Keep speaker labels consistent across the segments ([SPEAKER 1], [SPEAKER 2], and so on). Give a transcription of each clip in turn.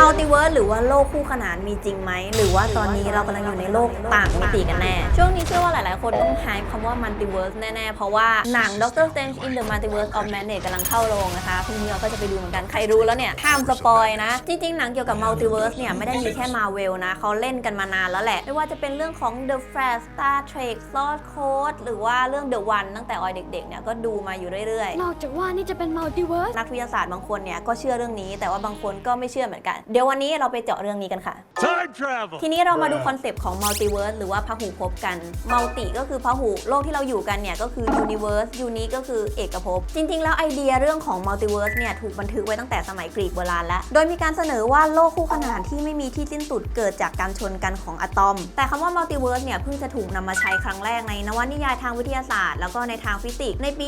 [SPEAKER 1] มัลติเวิร์สหรือว่าโลกคู่ขนานมีจริงไหม หรือว่าตอนนี้เรากำลังอยู่ในโลกต่างมิติกันแน่ ช่วงนี้เชื่อว่าหลายๆ คนต้องหายคำว่ามัลติเวิร์สแน่ ๆ เพราะว่าหนัง Doctor Strange in the Multiverse of Madness กำลังเข้าโรงนะคะพรุ่งนี้เราก็จะไปดูเหมือนกันใครรู้แล้วเนี่ยห้ามสปอยนะ จริง ๆ หนังเกี่ยวกับมัลติเวิร์สเนี่ยไม่ได้มีแค่มาเวลนะเขาเล่นกันมานานแล้วแหละ ไม่ว่าจะเป็นเรื่องของ The Flash Star Trek Source Code หรือว่าเรื่อง The One ตั้งแต่ออยเด็ก ๆ เนี่ยก็ดูมาอยู่เรื่อยๆ
[SPEAKER 2] นอกจากว่านี่จะเป็นมัลติเวิร์ส
[SPEAKER 1] นักวิทยาศาสตร์บางคนเนี่ยก็เชื่อเรื่องนี้ แต่ว่าบางคนก็ไม่เชื่อเหมือนกันเดี๋ยววันนี้เราไปเจาะเรื่องนี้กันค่ะ
[SPEAKER 3] Time travel.
[SPEAKER 1] ทีนี้เรามาดูคอนเซปต์ของมัลติเวิร์สหรือว่าพหุภพกันมัลติก็คือพหุโลกที่เราอยู่กันเนี่ยก็คือยูนิเวิร์สยูนิก็คือเอกภพ จริง ๆ แล้วไอเดียเรื่องของมัลติเวิร์สเนี่ยถูกบันทึกไว้ตั้งแต่สมัยกรีกโบราณแล้ว โดยมีการเสนอว่าโลกคู่ขนานที่ไม่มีที่สิ้นสุดเกิดจากการชนกันของอะตอม แต่คำว่ามัลติเวิร์สเนี่ยเพิ่งจะถูกนำมาใช้ครั้งแรกในนวนิยายทางวิทยาศาสตร์ แล้วก็ในทางฟิสิกส์ในปี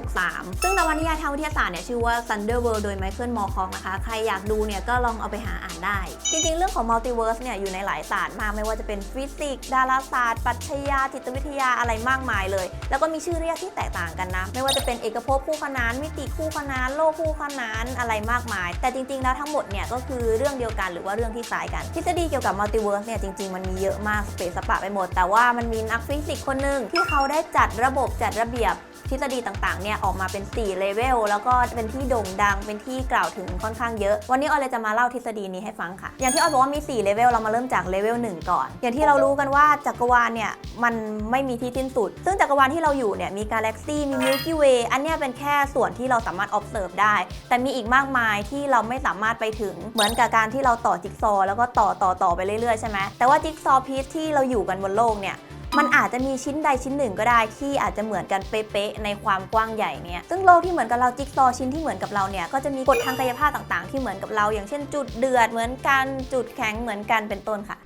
[SPEAKER 1] 1963 ซึ่งนวนิยายทางวิทยาศาสตร์เนี่ยชื่อว่า Thunder World โดยไมเคิลมอร์คอกนะคะใครอยากดูเนี่ยก็ลองเอาไปหาอ่านได้ จริงๆ เรื่องของมัลติเวิร์สเนี่ยอยู่ในหลายศาสตร์มาก ไม่ว่าจะเป็นฟิสิกส์ดาราศาสตร์ปรัชญาจิตวิทยาอะไรมากมายเลย แล้วก็มีชื่อเรียกที่แตกต่างกันนะ ไม่ว่าจะเป็นเอกภพคู่ขนานมิติคู่ขนานโลกคู่ขนานอะไรมากมาย แต่จริงๆแล้วทั้งหมดเนี่ยก็คือเรื่องเดียวกันหรือว่าเรื่องที่คล้ายกันทฤษฎีเกี่ยวกับมัลติเวิร์สเนี่ยจริงๆมันมีเยอะมากสเปซสปะไปหมด แต่ว่ามันมีนักฟิสิกส์คนหนึ่งที่เขาได้จัดระบบจัดระเบียบ ทฤษฎีต่างๆเนี่ยออกมาเป็น4เลเวลแล้วก็เป็นที่โด่งดังเป็นที่กล่าวถึงค่อนข้างเยอะ วันนี้ออยเลยจะมาเล่าทฤษฎีนี้ให้ฟังค่ะ อย่างที่ออยบอกว่ามี4เลเวลเรามาเริ่มจากเลเวล1ก่อน อย่างที่เรารู้กันว่าจักรวาลเนี่ยมันไม่มีที่สิ้นสุด ซึ่งจักรวาลที่เราอยู่เนี่ยมีกาแล็กซี่มี Milky Way อันเนี้ยเป็นแค่ส่วนที่เราสามารถ observe ได้ แต่มีอีกมากมายที่เราไม่สามารถไปถึงเหมือนกับการที่เราต่อจิ๊กซอว์แล้วก็ต่อต่อต่อไปเรื่อยๆใช่ไหมแต่ว่าจิ๊กซอว์พีซที่เราอยู่กันบนโลกเนี่ย มันอาจจะมีชิ้นใดชิ้นหนึ่งก็ได้ที่อาจจะเหมือนกันเป๊ะๆในความกว้างใหญ่เนี่ยซึ่งโลกที่เหมือนกับเราจิ๊กซอชิ้นที่เหมือนกับเราเนี่ยก็จะมีกฎทางกายภาพต่างๆ ที่เหมือนกับเรา อย่างเช่น จุดเดือดเหมือนกันจุดแข็งเหมือนกันเป็นต้นค่ะ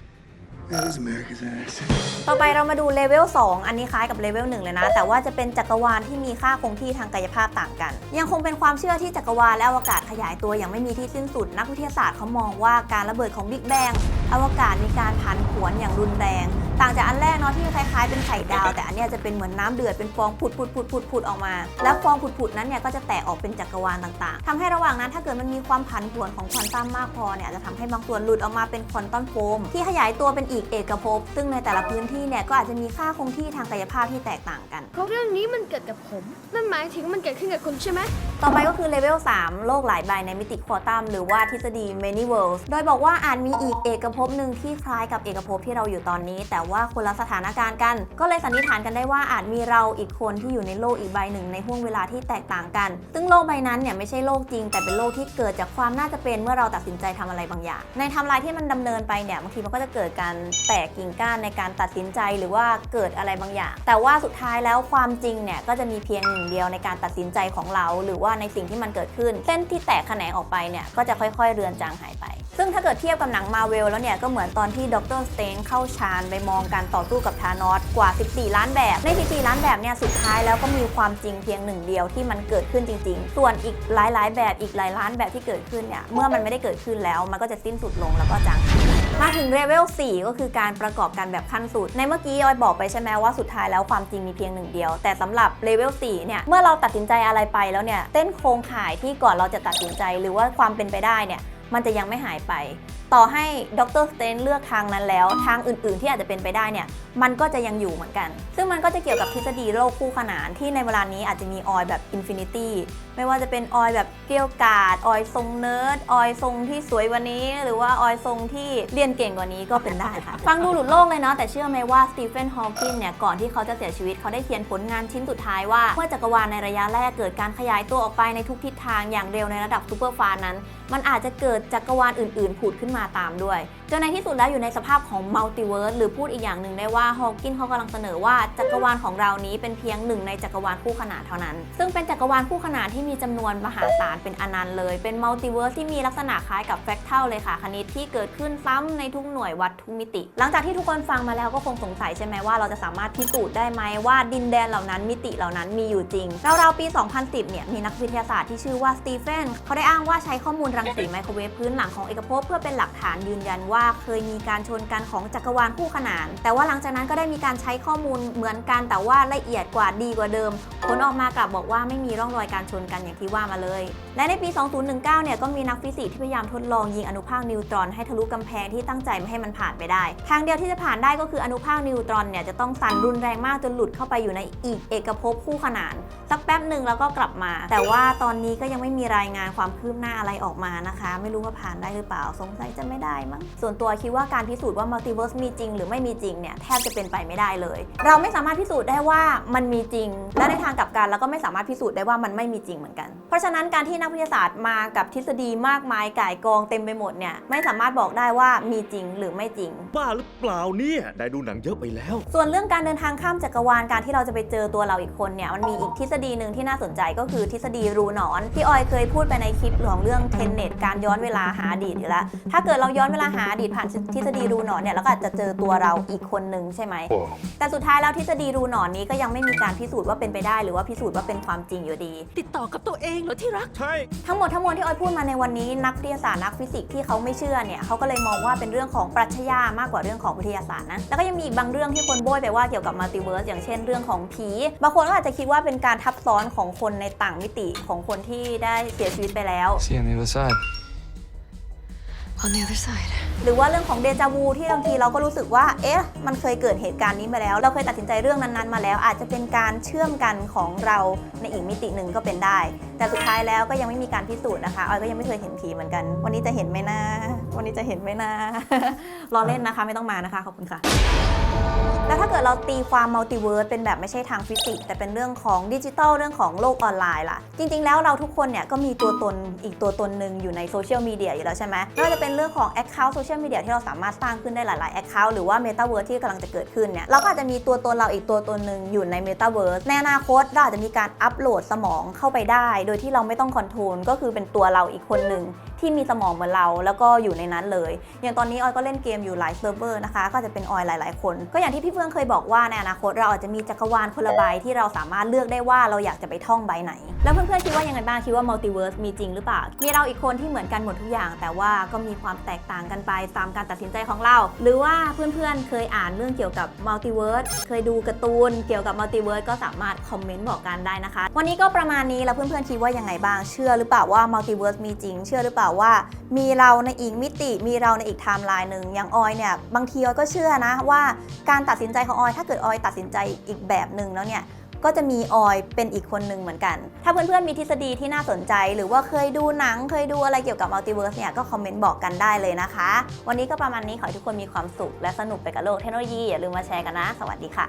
[SPEAKER 1] ต่อไปเรามาดูเลเวล 2 อันนี้คล้ายกับเลเวล 1 เลยนะ แต่ว่าจะเป็นจักรวาลที่มีค่าคงที่ทางกายภาพต่างกัน ยังคงเป็นความเชื่อที่จักรวาลและอวกาศขยายตัวอย่างไม่มีที่สิ้นสุด นักวิทยาศาสตร์เขามองว่าการระเบิดของบิ๊กแบงอวกาศมีการผันผวนอย่างรุนแรง ต่างจากอันแรกเนาะที่คล้ายๆเป็นไข่ดาว แต่อันเนี้ยจะเป็นเหมือนน้ำเดือดเป็นฟองผุดผุดผุดผุดผุดออกมา แล้วฟองผุดผุดนั้นเนี่ยก็จะแตกออกเป็นจักรวาลต่างๆทำให้ระหว่างนั้นถ้าเกิดมันมีความผันผวนของควอนตัมมากพอเนี่ยจะทำให้บางส่วนหลุดออกมาเป็นควอนตัมโฟมที่ขยายตัวเป็นอีกเอกภพซึ่งในแต่ละพื้นที่เนี่ยก็อาจจะมีค่าคงที่ทางกายภาพที่แตกต่างกัน
[SPEAKER 2] เพราะเรื่องนี้มันเกิดกับผม นั่นหมายถึงมันเกิดขึ้นกับคุณใช่ไหม
[SPEAKER 1] ต่อไปก็คือเลเวล 3 โลกหลายใบในมิติควอตัมหรือว่าทฤษฎี many worlds โดยบอกว่าอาจมีอีกเอกภพหนึ่งที่คล้ายกับเอกภพที่เราอยู่ตอนนี้ แต่ว่าคนละสถานการณ์กัน ก็เลยสันนิษฐานกันได้ว่าอาจมีเราอีกคนที่อยู่ในโลกอีกใบหนึ่งในห่วงเวลาที่แตกต่างกัน ซึ่งโลกใบนั้นเนี่ยไม่ใช่โลกจริง แต่เป็นโลกที่เกิดจากความน่าจะเป็นเมื่อเราตัดสินใจทำอะไรบางอย่าง ในไทำลายที่มันดำเนินไปเนี่ยบางทีมันก็จะเกิดการแตกกิ่งก้านในการตัดสินใจหรือว่าเกิดอะไรบางอย่าง แต่ว่าสุดท้ายแล้วความจริงเนี่ยก็จะมีเพียงหนึ่งเดียวในการตัดสินใจของเราหรือว่าในสิ่งที่มันเกิดขึ้น เส้นที่แตกแขนงออกไปเนี่ยก็จะค่อยๆ เรือนจางหายไป ซึ่งถ้าเกิดเทียบกับหนังมาเวลแล้วเนี่ยก็เหมือนตอนที่ด็อกเตอร์สเตนเข้าฌานไปมองการต่อสู้กับธานอสกว่า 14 ล้านแบบ ใน 14 ล้านแบบเนี่ยสุดท้ายแล้วก็มีความจริงเพียงหนึ่งเดียวที่มันเกิดขึ้นจริง ๆ ส่วนอีกหลายๆ แบบอีกหลายล้านแบบที่เกิดขึ้นเนี่ยเมื่อมันไม่ได้เกิดขึ้นแล้ว มันก็จะสิ้นสุดลงแล้วก็จางหาย มาถึงเลเวล4ก็คือการประกอบกันแบบขั้นสุด ในเมื่อกี้ออยบอกไปใช่ไหมว่าสุดท้ายแล้วความจริงมีเพียงหนึ่งเดียว แต่สำหรับเลเวล4เนี่ย เมื่อเราตัดสินใจอะไรไปแล้วเนี่ย เต้นโครงข่ายที่ก่อนเราจะตัดสินใจ หรือว่าความเป็นไปได้เนี่ย มันจะยังไม่หายไป ต่อให้ดรสเตนเลือกทางนั้นแล้ว ทางอื่นๆที่อาจจะเป็นไปได้เนี่ยมันก็จะยังอยู่เหมือนกัน ซึ่งมันก็จะเกี่ยวกับทฤษฎีโลกคู่ขนานที่ในเวลานี้อาจจะมีออยแบบอินฟินิตี้ไม่ว่าจะเป็นออยแบบเกลียวกาดออยทรงเนิร์ดออยทรงที่สวยกวันนี้ หรือว่าออยทรงที่เรียนเก่งกว่านี้ก็เป็นได้ค่ะ ฟังดูหลุดโลกเลยเนาะแต่เชื่อไหมว่าสตีเฟนฮอว์กินเนี่ยก่อนที่เขาจะเสียชีวิตเขาได้เขียนผลงานชิ้นสุดท้ายว่าเมื่อจักรวาลในระยะแรกเกิดการขยายตัวออกไปในทุกทิศทางอย่างเร็วในระดับซูเปอร์ฟานั้น มันอาจจะเกิดจักรวาลอื่นๆผุดขึ้นมาตามด้วย จนในที่สุดแล้วอยู่ในสภาพของมัลติเวิร์สหรือพูดอีกอย่างหนึ่งได้ว่าฮอว์กินเขากำลังเสนอว่าจักรวาลของเรานี้เป็นเพียงหนึ่งในจักรวาลคู่ขนานเท่านั้น ซึ่งเป็นจักรวาลคู่ขนานที่มีจำนวนมหาศาลเป็นอนันต์เลย เป็นมัลติเวิร์สที่มีลักษณะคล้ายกับแฟกเทัลเลยค่ะคณิตที่เกิดขึ้นซ้ำในทุกหน่วยวัดทุกมิติ หลังจากที่ทุกคนฟังมาแล้วก็คงสงสัยใช่ไหมว่าเราจะสามารถพิสูจน์ได้ไหมว่าดินแดนเหล่านั้นมิติเหล่านั้นมีอยู่จริงราวๆปี 2010 เนี่ยมีนักวิทยาศาสตร์ที่ชื่อว่าสตีเฟนเขาได้อ้างว่าใช้ข้อมูลรังสีไมโครเวฟพื้นหลังของเอกภพเพื่อเป็นหลักลักฐานยืนยันว่าเคยมีการชนกันของจักรวาลคู่ขนาน แต่ว่าหลังจากนั้นก็ได้มีการใช้ข้อมูลเหมือนกันแต่ว่าละเอียดกว่าดีกว่าเดิม ผลออกมากลับบอกว่าไม่มีร่องรอยการชนกันอย่างที่ว่ามาเลย และในปี 2019 เนี่ยก็มีนักฟิสิกส์ที่พยายามทดลองยิงอนุภาคนิวตรอนให้ทะลุกำแพงที่ตั้งใจไม่ให้มันผ่านไปได้ ทางเดียวที่จะผ่านได้ก็คืออนุภาคนิวตรอนเนี่ยจะต้องสั่นรุนแรงมากจนหลุดเข้าไปอยู่ในอีกเอกภพคู่ขนาน สักแป๊บหนึ่งแล้วก็กลับมา แต่ว่าตอนนี้ก็ยังไม่มีรายงานความคืบหน้าอะไรออกมานะคะ ไม่รู้ว่าผ่านได้หรือเปล่าสงสัยจะไม่ได้มั้งส่วนตัวคิดว่าการพิสูจน์ว่ามัลติเวิร์สมีจริง หรือไม่มีจริงเนี่ยแทบจะเป็นไปไม่ได้เลย เราไม่สามารถพิสูจน์ได้ว่ามันมีจริง และในทางกลับกันเราก็ไม่สามารถพิสูจน์ได้ว่ามันไม่มีจริงเหมือนกัน เพราะฉะนั้นการที่นักวิทยาศาสตร์มากับทฤษฎีมากมายก่ายกองเต็มไปหมดเนี่ยไม่สามารถบอกได้ว่ามีจริงหรือไม่จริง
[SPEAKER 4] บ้าหรือเปล่าเนี่ยได้ดูหนังเยอะไปแล้ว
[SPEAKER 1] ส่วนเรื่องการเดินทางข้ามจักรวาลการที่เราจะไปเจอตัวเราอีกคนเนี่ยมันมีอีกทฤษฎีหนึ่งที่น่าสนใจก็คือทฤษฎีรูหนอน ที่ออยเคยพูดไปในคลิปของเรื่องเทนเน็ตการย้อนเวลาหาอดีตอยู่แล้วถ้าเกิดเราย้อนเวลาหาอดีตผ่านทฤษฎีรูหนอนเนี่ยเราก็อาจจะเจอตัวเราอีกคนหนึ่งใช่ไหมแต่สุดท้ายแล้วทฤษฎีรูหนอนนี้ก็ยังไม่มีการพิสูจน์ว่าเป็นไปได้ หรือว่าพิสูจน์ว่าเป็นความจริงอยู่ดี
[SPEAKER 5] ติดต่อกับตัวเองเหรอที่รัก
[SPEAKER 4] ใช่
[SPEAKER 1] ทั้งหมดทั้งมวลที่ออยพูดมาในวันนี้นักวิทยาศาสตร์นักฟิสิกส์ที่เขาไม่เชื่อเนี่ยเขาก็เลยมองว่าเป็นเรื่องของปรัชญามากกว่าเรื่องของวิทยาศาสตร์นะแล้วก็ยังมีอีกบางเรื่องที่คนโบยไปว่าเกี่ยวกับมัลติเวิร์สอย่างเช่นเรื่องของผีบางคนก็อาจจะคิดว่าเป็นการทับซ้อนของคนในต่างมิติของคนที่ได้เสียชีวิตไปแล้ว
[SPEAKER 6] See you on the other side.
[SPEAKER 5] On the other side
[SPEAKER 1] หรือว่าเรื่องของเดจาวูที่บางทีเราก็รู้สึกว่า เอ๊ะ มันเคยเกิดเหตุการณ์นี้มาแล้ว เราเคยตัดสินใจเรื่องนั้นๆมาแล้ว อาจจะเป็นการเชื่อมกันของเราในอีกมิติหนึ่งก็เป็นได้ แต่สุดท้ายแล้วก็ยังไม่มีการพิสูจน์นะคะออยก็ยังไม่เคยเห็นผีเหมือนกัน วันนี้จะเห็นไหมนะวันนี้จะเห็นไหมนะรอเล่นนะคะไม่ต้องมานะคะขอบคุณค่ะ แล้วถ้าเกิดเราตีความมัลติเวิร์สเป็นแบบไม่ใช่ทางฟิสิกส์แต่เป็นเรื่องของดิจิทัลเรื่องของโลกออนไลน์ล่ะ จริง ๆ แล้วเราทุกคนเนี่ยก็มีตัวตนอีกตัวตนหนึ่งอยู่ในโซเชียลมีเดียอยู่แล้วใช่ไหมไม่ว่าจะเป็นเรื่องของ Account โซเชียลมีเดียที่เราสามารถสร้างขึ้นได้หลาย ๆ Account หรือว่า Metaverse ที่กำลังจะเกิดขึ้นเนี่ยเราก็อาจจะมีตัวตนเราอีกตัวตนหนึ่งอยู่ใน Metaverse ในอนาคตเราอาจจะมีการอัปโหลดสมองเข้าไปได้ โดยที่เราไม่ต้องคอนโทรลก็คือเป็นตัวเราอีกคนหนึ่งที่มีสมองเหมือนเรา แล้วก็อยู่ในนั้นเลย อย่างตอนนี้ออยก็เล่นเกมอยู่หลายเซิร์ฟเวอร์นะคะ ก็จะเป็นออยหลาย ๆ คน ก็อย่างที่พี่เฟื่องเคยบอกว่าในอนาคตเราอาจจะมีจักรวาลคนละใบที่เราสามารถเลือกได้ว่าเราอยากจะไปท่องใบไหน แล้วเพื่อนๆคิดว่ายังไงบ้างคิดว่ามัลติเวิร์สมีจริงหรือเปล่า มีเราอีกคนที่เหมือนกันหมดทุกอย่าง แต่ว่าก็มีความแตกต่างกันไปตามการตัดสินใจของเรา หรือว่าเพื่อนๆเคยอ่านเรื่องเกี่ยวกับมัลติเวิร์สเคยดูการ์ตูนเกี่ยวกับมัลติเวิร์สก็สามารถคอมเมนต์บอกกันได้นะคะ วันนี้ก็ประมาณนี้แล้วเพื่อนๆคิดว่ายังไงบ้างเชื่อหรือเปล่าว่ามัลติเวิร์สมีจริงเชื่อหรือเปล่าว่ามีเราในอีกมิติ มีเราในอีกไทม์ไลน์หนึ่งอย่างออยเนี่ยบางทีออยก็เชื่อนะว่าการตัดสินใจของออยถ้าเกิดออยตัดสินใจอีกแบบหนึ่งแล้วเนี่ยก็จะมีออยเป็นอีกคนหนึ่งเหมือนกัน ถ้าเพื่อนๆมีทฤษฎีที่น่าสนใจ หรือว่าเคยดูหนังเคยดูอะไรเกี่ยวกับมัลติเวิร์สเนี่ยก็คอมเมนต์บอกกันได้เลยนะคะ วันนี้ก็ประมาณนี้ขอให้ทุกคนมีความสุขและสนุกไปกับโลกเทคโนโลยีอย่าลืมมาแชร์กันนะ สวัสดีค่ะ